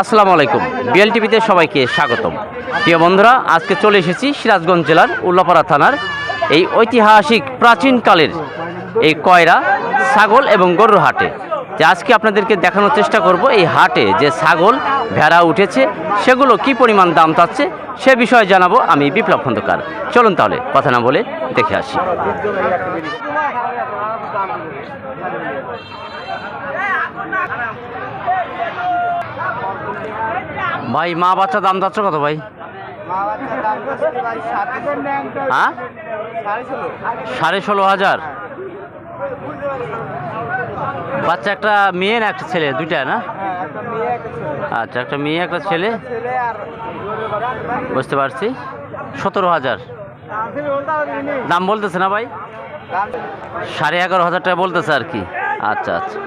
আসসালামু আলাইকুম। বিএল টিভিতে সবাইকে স্বাগতম। প্রিয় বন্ধুরা, আজকে চলে এসেছি সিরাজগঞ্জ জেলার উল্লাপাড়া থানার এই ঐতিহাসিক প্রাচীনকালের এই কয়রা, ছাগল এবং গরুর হাটে। যে আজকে আপনাদেরকে দেখানোর চেষ্টা করব এই হাটে যে ছাগল, ভেড়া উঠেছে, সেগুলো কি পরিমাণ দাম চাচ্ছে, সে বিষয়ে জানাব আমি বিপ্লব খন্দকার। চলুন তাহলে কথা না বলে দেখে আসি। ভাই, মা বাচ্চা দাম যাচ্ছে কত ভাই? হ্যাঁ? সাড়ে ষোলো হাজার। বাচ্চা একটা মেয়ে না একটা ছেলে? দুইটা না? আচ্ছা একটা মেয়ে, একটা ছেলে। বুঝতে পারছি। সতেরো হাজার। দাম বলতেছে না ভাই? সাড়ে এগারো হাজার টাকা বলতেছে আর কি। আচ্ছা আচ্ছা।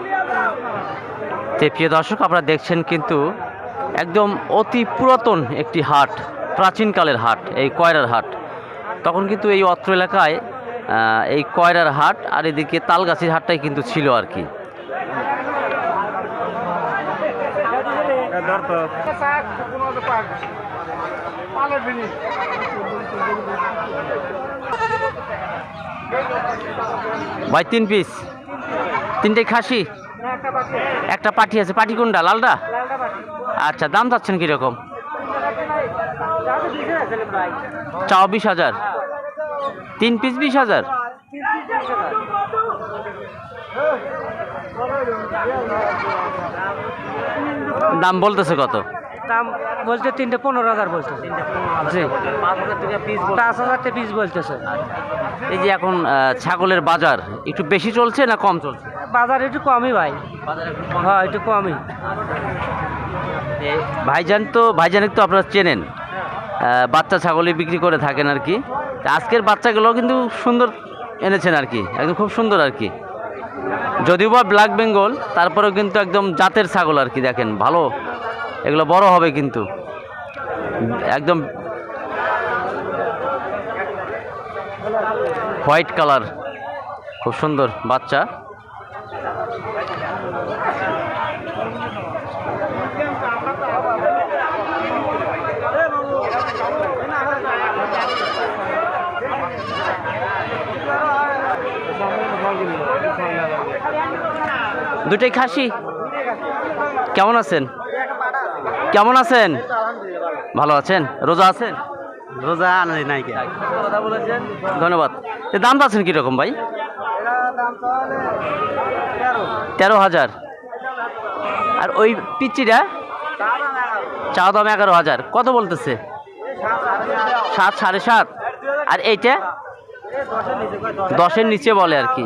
তে প্রিয় দর্শক, আপনারা দেখছেন কিন্তু একদম অতি পুরাতন একটি হাট, প্রাচীনকালের হাট, এই কয়রার হাট। তখন কিন্তু এই অত্র এলাকায় এই কয়রার হাট আর এদিকে তালগাছির হাটটাই কিন্তু ছিল আর কি। ভাই, তিন পিস তিনটে খাসি? একটা পাটি আছে। পাটি কোনটা? লালটা? আচ্ছা দাম চাচ্ছেন কীরকম? চাও বিশ হাজার। তিন পিস বিশ হাজার? দাম বলতেছে কত? দাম বলছে তিনটে পনেরো হাজার বলছে। জি। পাঁচ হাজার পিস বলতেছে। এই যে এখন ছাগলের বাজার একটু বেশি চলছে না কম চলছে? বাজার একটু কমই ভাই। হ্যাঁ একটু কমই। ভাইজান তো ভাইজানের তো আপনারা চেনেন। বাচ্চা ছাগলই বিক্রি করে থাকেন আর কি। আজকের বাচ্চাগুলো কিন্তু সুন্দর এনেছেন আর কি একদম খুব সুন্দর আর কি। যদিও বা ব্ল্যাক বেঙ্গল তারপরেও কিন্তু একদম জাতের ছাগল আর কি, দেখেন, ভালো। এগুলো বড় হবে কিন্তু। একদম হোয়াইট কালার। খুব সুন্দর বাচ্চা। দুটাই খাসি? কেমন আছেন? কেমন আছেন? ভালো আছেন? রোজা আছেন? রোজা আনাই নাই কথা বলেছেন? ধন্যবাদ। দাম পাচ্ছেন কীরকম ভাই? তেরো হাজার। আর ওই পিচ্চিটা? চা দাম এগারো হাজার। কত বলতেছে? সাত সাড়ে সাত। আর এইটা? দশের নিচে বলে আর কি।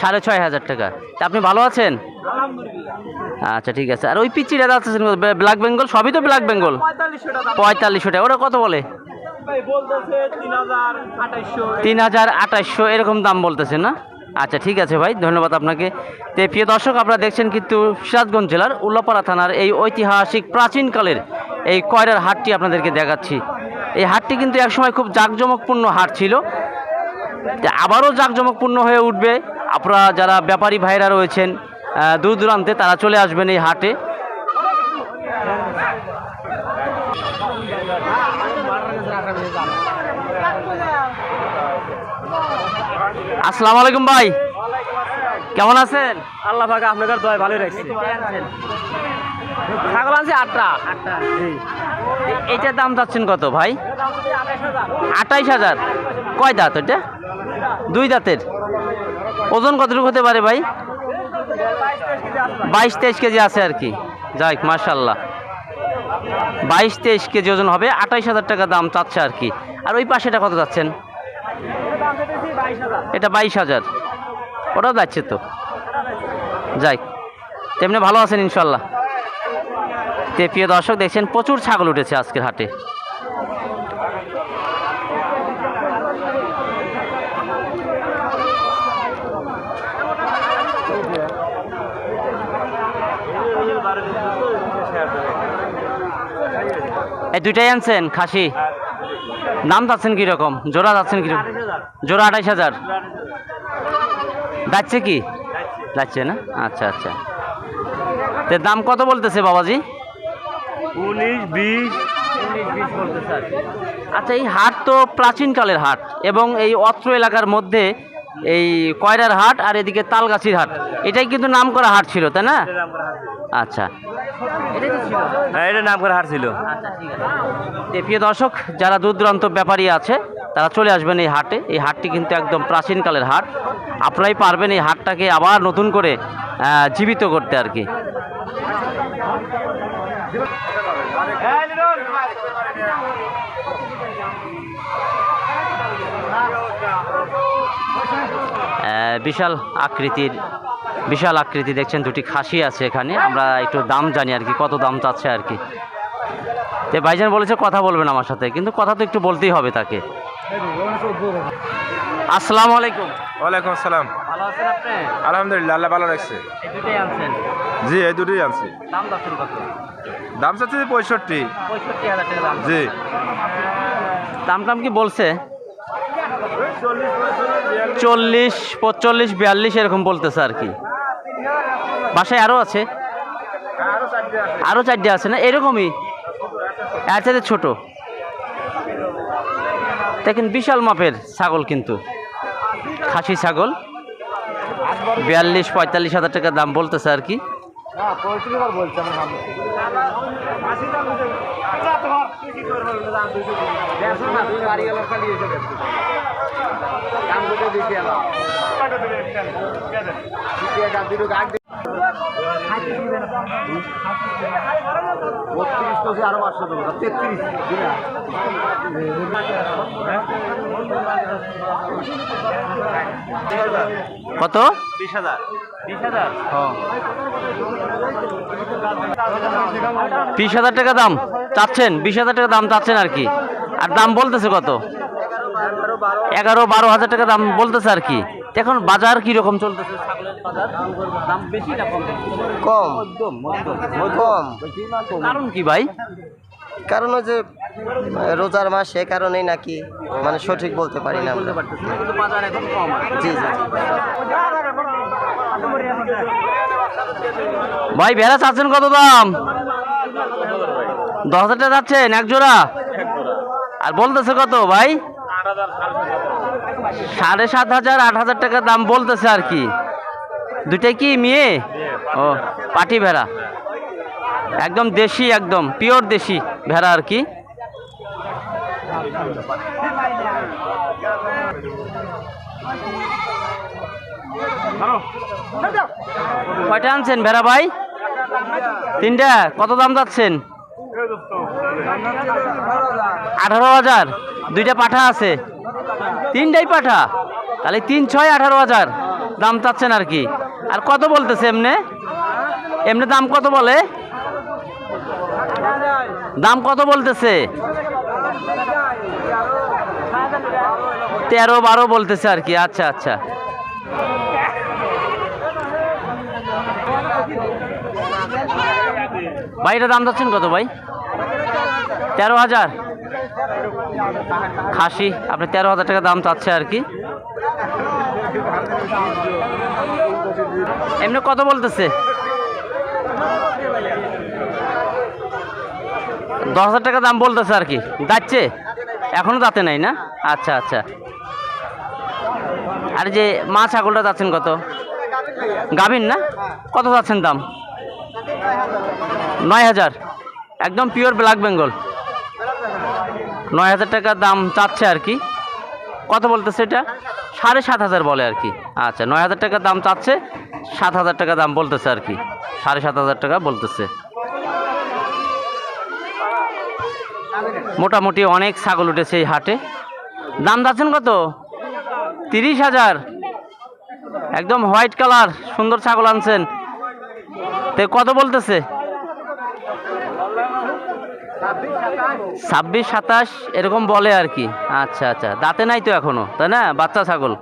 সাড়ে ছয় হাজার। টাকা। তা আপনি ভালো আছেন? আচ্ছা ঠিক আছে। আর ওই পিচিটা যাচ্ছেন? ব্ল্যাক বেঙ্গল সবই তো ব্ল্যাক বেঙ্গল পঁয়তাল্লিশশো টাকা। ওটা কত বলে? তিন হাজার আঠাশশো এরকম দাম বলতেছে না? আচ্ছা ঠিক আছে ভাই ধন্যবাদ আপনাকে। তো প্রিয় দর্শক আপনারা দেখছেন কিন্তু সিরাজগঞ্জ জেলার উল্লাপাড়া থানার এই ঐতিহাসিক প্রাচীনকালের এই কয়রার হাটটি আপনাদেরকে দেখাচ্ছি। এই হাটটি কিন্তু একসময় খুব জাঁকজমকপূর্ণ হাট ছিল। আবারও জাঁকজমকপূর্ণ হয়ে উঠবে। আপনারা যারা ব্যাপারী ভাইরা রয়েছেন দূর দূরান্তে তারা চলে আসবেন এই হাটে। আসসালামু আলাইকুম ভাই। কেমন আছেন? আল্লাহ আপনাদের দয় ভালো রাখছে। ছাগল আনছে আটটা। এ- এইটার দাম চাচ্ছেন কত ভাই? আঠাইশ হাজার। কয় দাঁত ওইটা দুই দাঁতের। ওজন কতটুকু হতে পারে ভাই? বাইশ তেইশ কেজি আছে আর কি। যাই মার্শাল্লাহ বাইশ তেইশ কেজি ওজন হবে, আঠাইশ হাজার টাকা দাম চাচ্ছে আর কি। আর ওই পাশেটা কত যাচ্ছেন এটা বাইশ হাজার। ওটাও যাচ্ছে তো। যাই তেমনি ভালো আছেন ইনশাল্লাহ তে প্রিয় দর্শক, দেখছেন প্রচুর ছাগল উঠেছে আজকের হাটে। এই দুইটাই আনছেন খাসি? দাম যাচ্ছেন কীরকম? জোড়া যাচ্ছেন কীরকম? জোড়া আঠাইশ হাজার। যাচ্ছে কি? যাচ্ছে না? আচ্ছা আচ্ছা। তো দাম কত বলতেছে বাবাজি? উনিশ বিশ। আচ্ছা এই হাট তো প্রাচীনকালের হাট এবং এই অত্র এলাকার মধ্যে এই কয়রার হাট আর এদিকে তালগাছির হাট এটাই কিন্তু নাম করা হাট ছিল তাই না? আচ্ছা। হ্যাঁ এটা নাম করা হাট ছিল। তো প্রিয় দর্শক যারা দূর দূরান্ত ব্যাপারী আছে তারা চলে আসবেন এই হাটে। এই হাটটি কিন্তু একদম প্রাচীনকালের হাট। আপনারাই পারবেন এই হাটটাকে আবার নতুন করে জীবিত করতে আর কি। বিশাল আকৃতির, বিশাল আকৃতি দেখছেন, দুটি খাসি আছে এখানে। আমরা একটু দাম জানি আর কি, কত দাম চাচ্ছে আর কি। ভাইজান বলেছে কথা বলবেন আমার সাথে, কিন্তু কথা তো একটু বলতেই হবে তাকে। আসসালামু আলাইকুম। ওয়ালাইকুম আসসালাম। ভালো আছেন আপনি? আলহামদুলিল্লাহ আল্লাহ ভালো রাখছে। এই দুটোই আনছেন? জি এই দুটোই আনছি। দাম যাচ্ছেন কত দাম চাচ্ছি পঁয়ষট্টি। পঁয়ষট্টি হাজার টাকা দাম। জি। দাম টাম কি বলছে? চল্লিশ পঁচল্লিশ বিয়াল্লিশ এরকম বলতেছে আর কি। বাসায় আরও আছে? আরও চারটে আছে। না? এরকমই? এর চাইতে ছোট। দেখেন বিশাল মাপের ছাগল কিন্তু। খাসি ছাগল। বিয়াল্লিশ, পঁয়তাল্লিশ হাজার টাকা দাম বলতেছে আর কি। কত? বিশ হাজার বিশ হাজার টাকা দাম। চাচ্ছেন? বিশ হাজার টাকা দাম চাচ্ছেন আর কি। আর দাম বলতেছে কত? এগারো বারো হাজার টাকা দাম বলতেছে আর কি। এখন বাজার কি রকম চলতেছে? ছাগলের বাজার? দাম বেশি না কম? কম। মধ্যম মধ্যম। কম। কারণ কি ভাই? কারণ ওই যে রোজার মাস সে কারণেই নাকি মানে সঠিক বলতে পারি না আমরা। জি জি। ভাই ভেড়া চাচ্ছেন কত দাম? দশ হাজার টাকা যাচ্ছেন এক জোড়া? আর বলতেছে কত ভাই? সাড়ে সাত হাজার আট হাজার টাকা দাম বলতেছে আর কি। দুটাই কি মেয়ে? ও পাটি ভেড়া। একদম দেশি একদম পিওর দেশি ভেড়া আর কি। কয়টা আনছেন ভেড়া ভাই? তিনটা। কত দাম যাচ্ছেন? আঠারো হাজার। দুইটা পাঠা আছে। তিনটাই পাঠা? তাহলে তিন ছয় আঠারো হাজার। দাম চাচ্ছেন আর কি। আর কত বলতেছে এমনে? এমনি দাম কত বলে? দাম কত বলতেছে? তেরো বারো বলতেছে আর কি। আচ্ছা আচ্ছা। ভাই, এটা দাম যাচ্ছেন কত ভাই? তেরো হাজার। খাসি, আপনি তেরো হাজার টাকা দাম চাচ্ছে আর কি। এমনি কত বলতেছে? দশ হাজার টাকা দাম বলতেছে আর কি। যাচ্ছে? এখনও যাতে নাই না? আচ্ছা আচ্ছা। আর যে মা ছাগলটা যাচ্ছেন কত? গাভিন না? কত যাচ্ছেন দাম? নয় হাজার। একদম পিওর ব্ল্যাক বেঙ্গল নয় হাজার টাকা দাম চাচ্ছে আর কি। কত বলতেছে এটা? সাড়ে সাত হাজার বলে আর কি। আচ্ছা নয় হাজার টাকা দাম চাচ্ছে, সাত হাজার টাকা দাম বলতেছে আর কি। সাড়ে সাত হাজার টাকা বলতেছে। মোটামুটি অনেক ছাগল উঠেছে এই হাটে। দাম যাচ্ছেন কত? তিরিশ হাজার। একদম হোয়াইট কালার, সুন্দর ছাগল আনছেন। তে কত বলতেছে? ছাব্বিশ সাতাশ এরকম বলে আর কি। আচ্ছা আচ্ছা। দাঁতে নাই তো এখনও, তাই না? বাচ্চা ছাগল।